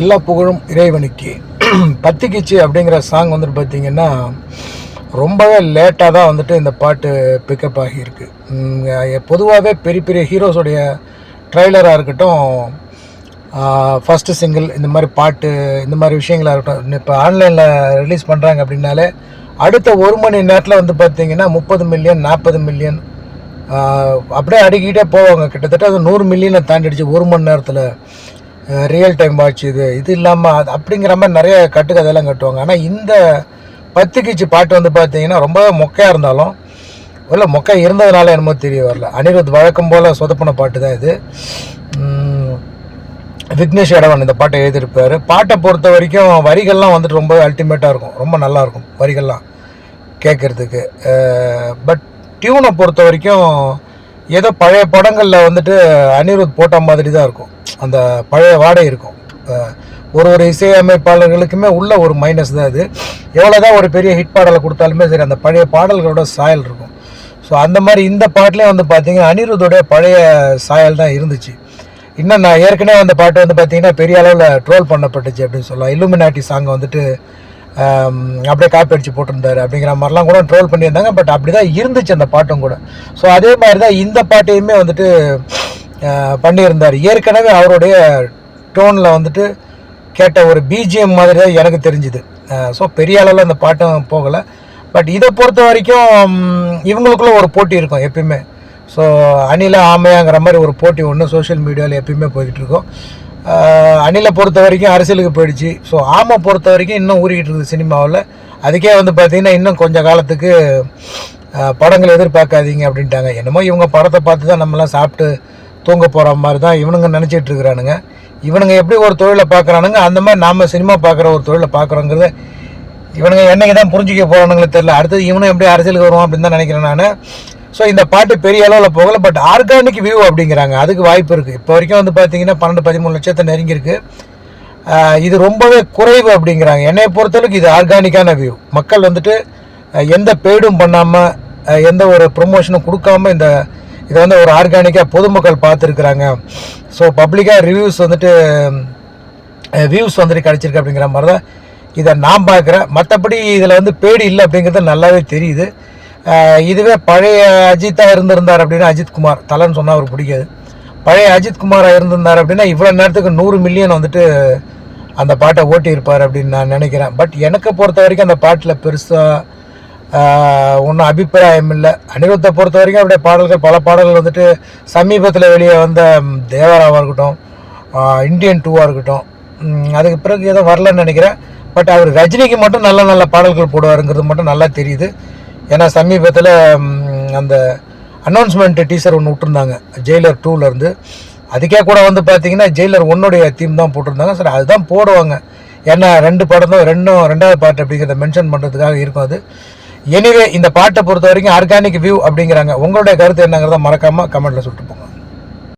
எல்லா புகழும் இறைவனுக்கு. பத்திக்கிச்சு அப்படிங்கிற சாங் வந்துட்டு பார்த்தீங்கன்னா ரொம்பவே லேட்டாக தான் வந்துட்டு இந்த பாட்டு பிக்கப் ஆகியிருக்கு. பொதுவாகவே பெரிய பெரிய ஹீரோஸோடைய ட்ரைலராக இருக்கட்டும் ஃபஸ்ட்டு சிங்கிள் இந்த மாதிரி பாட்டு இந்த மாதிரி விஷயங்களாக இருக்கட்டும் இப்போ ஆன்லைனில் ரிலீஸ் பண்ணுறாங்க அப்படின்னாலே அடுத்த ஒரு மணி நேரத்தில் வந்து பார்த்திங்கன்னா முப்பது மில்லியன் நாற்பது மில்லியன் அப்படியே அடிக்கிட்டே போவாங்க. கிட்டத்தட்ட அது நூறு மில்லியனை தாண்டிடுச்சு ஒரு மணி நேரத்தில். ரியல் டைம் வாட்ச் இது. இது இல்லாமல் அது அப்படிங்கிற மாதிரி நிறைய கட்டுக்கதையெல்லாம் கட்டுவாங்க. ஆனால் இந்த பத்து கீச்சு பாட்டு வந்து பார்த்தீங்கன்னா ரொம்ப மொக்கையாக இருந்தாலும் இல்லை மொக்கை இருந்ததுனால என்னமோ தெரிய வரல. அனிருத் வழக்கம் போல் சொதப்பின பாட்டு தான் இது. விக்னேஷ் இடவன் இந்த பாட்டை எழுதியிருப்பார். பாட்டை பொறுத்த வரைக்கும் வரிகள்லாம் வந்துட்டு ரொம்ப அல்டிமேட்டாக இருக்கும். ரொம்ப நல்லாயிருக்கும் வரிகள்லாம் கேட்குறதுக்கு பட் டியூனை பொறுத்த வரைக்கும் ஏதோ பழைய படங்களில் வந்துட்டு அனிருத் போட்ட மாதிரி தான் இருக்கும். அந்த பழைய வாடகை இருக்கும். ஒரு ஒரு இசையமைப்பாளர்களுக்குமே உள்ள ஒரு மைனஸ் தான் அது எவ்வளோ தான் ஒரு பெரிய ஹிட் பாடலை கொடுத்தாலுமே சரி அந்த பழைய பாடல்களோட சாயல் இருக்கும். ஸோ அந்த மாதிரி இந்த பாட்டிலே வந்து பார்த்தீங்கன்னா அனிருத்தோடைய பழைய சாயல் தான் இருந்துச்சு. இன்னும் நான் ஏற்கனவே அந்த பாட்டு வந்து பார்த்தீங்கன்னா பெரிய அளவில் ட்ரோல் பண்ணப்பட்டுச்சு அப்படின்னு சொல்லலாம். இல்லுமினாட்டி சாங் வந்துட்டு அப்படியே காப்பி அடித்து போட்டிருந்தாரு அப்படிங்கிற மாதிரிலாம் கூட ட்ரோல் பண்ணியிருந்தாங்க. பட் அப்படி தான் இருந்துச்சு அந்த பாட்டும் கூட. ஸோ அதே மாதிரி தான் இந்த பாட்டையுமே வந்துட்டு பண்ணியிருந்தார். ஏற்கனவே அவருடைய டோனில் வந்துட்டு கேட்ட ஒரு பிஜிஎம் மாதிரி தான் எனக்கு தெரிஞ்சுது. ஸோ பெரிய அளவில் அந்த பாட்டும் போகலை. பட் இதை பொறுத்த வரைக்கும் இவங்களுக்குள்ள ஒரு போட்டி இருக்கும் எப்பயுமே. ஸோ அணில ஆமையாங்கிற மாதிரி ஒரு போட்டி ஒன்று சோஷியல் மீடியாவில் எப்பயுமே போய்கிட்டு இருக்கோம். அணிலை பொறுத்த வரைக்கும் அரசியலுக்கு போயிடுச்சு. ஸோ ஆமை பொறுத்த வரைக்கும் இன்னும் ஊறிக்கிட்டு இருக்குது சினிமாவில். அதுக்கே வந்து பார்த்திங்கன்னா இன்னும் கொஞ்சம் காலத்துக்கு படங்கள் எதிர்பார்க்காதீங்க அப்படின்ட்டாங்க. என்னமோ இவங்க படத்தை பார்த்து தான் நம்மலாம் சாப்பிட்டு தூங்க போகிற மாதிரி தான் இவனுங்க நினச்சிட்டு இருக்கிறானுங்க. இவனுங்க எப்படி ஒரு தொழிலை பார்க்குறானுங்க? அந்த மாதிரி நாம் சினிமா பார்க்குற ஒரு தொழிலை பார்க்குறோங்கிறத இவனுங்க என்னைக்கு தான் புரிஞ்சிக்க போகிறானுங்களே தெரில அடுத்தது இவனும் எப்படி அரசியலுக்கு வருவான் அப்படின்னு தான் நினைக்கிறேன் நான். ஸோ இந்த பாட்டு பெரிய அளவில் போகல பட் ஆர்கானிக் வியூ அப்படிங்கிறாங்க. அதுக்கு வாய்ப்பு இருக்குது இப்போ வரைக்கும் வந்து பார்த்தீங்கன்னா பன்னெண்டு பதிமூணு லட்சத்தை நெருங்கியிருக்கு. இது ரொம்பவே குறைவு அப்படிங்கிறாங்க. என்னை பொறுத்தளவுக்கு இது ஆர்கானிக்கான வியூ மக்கள் வந்துட்டு எந்த பெய்டும் பண்ணாமல் எந்த ஒரு ப்ரொமோஷனும் கொடுக்காம இந்த இதை வந்து ஒரு ஆர்கானிக்காக பொதுமக்கள் பார்த்துருக்குறாங்க. ஸோ பப்ளிக்காக ரிவ்யூஸ் வந்துட்டு வியூஸ் வந்துட்டு கிடச்சிருக்கு அப்படிங்கிற மாதிரி தான் இதை நான் பார்க்குறேன். மற்றபடி இதில் வந்து பேடி இல்லை அப்படிங்கிறது நல்லாவே தெரியுது. இதுவே பழைய அஜித்தாக இருந்திருந்தார் அப்படின்னா அஜித்குமார் தலைன்னு சொன்னால் அவருக்கு பிடிக்காது. பழைய அஜித்குமாராக இருந்திருந்தார் அப்படின்னா இவ்வளோ நேரத்துக்கு நூறு மில்லியன் வந்துட்டு அந்த பாட்டை ஓட்டியிருப்பார் அப்படின்னு நான் நினைக்கிறேன். பட் எனக்கு பொறுத்த வரைக்கும் அந்த பாட்டில் பெருசாக ஒன்றும் அபிப்பிராயம் இல்லை அனிருத்தை பொறுத்த வரைக்கும் அப்படியே பாடல்கள் பல பாடல்கள் வந்துட்டு சமீபத்தில் வெளியே வந்த தேவராவாக இருக்கட்டும் இந்தியன் டூவாக இருக்கட்டும் அதுக்கு பிறகு எதுவும் வரலன்னு நினைக்கிறேன். பட் அவர் ரஜினிக்கு மட்டும் நல்ல நல்ல பாடல்கள் போடுவாருங்கிறது மட்டும் நல்லா தெரியுது. ஏன்னா சமீபத்தில் அந்த அனௌன்ஸ்மெண்ட் டீசர் ஒன்று விட்டுருந்தாங்க ஜெயிலர் டூலேருந்து அதுக்கே கூட வந்து பார்த்தீங்கன்னா ஜெயிலர் ஒன்னுடைய தீம் தான் போட்டிருந்தாங்க. சரி அதுதான் போடுவாங்க. ஏன்னா ரெண்டு படம் தான் ரெண்டும் ரெண்டாவது பாட்டு அப்படிங்கிறத மென்ஷன் பண்ணுறதுக்காக இருக்கும் அது. எனிவே இந்த பாட்டை பொறுத்த வரைக்கும் ஆர்கானிக் வியூ அப்படிங்கிறாங்க. உங்களுடைய கருத்து என்னங்கிறத மறக்காம கமெண்ட்டில் சொல்லிட்டு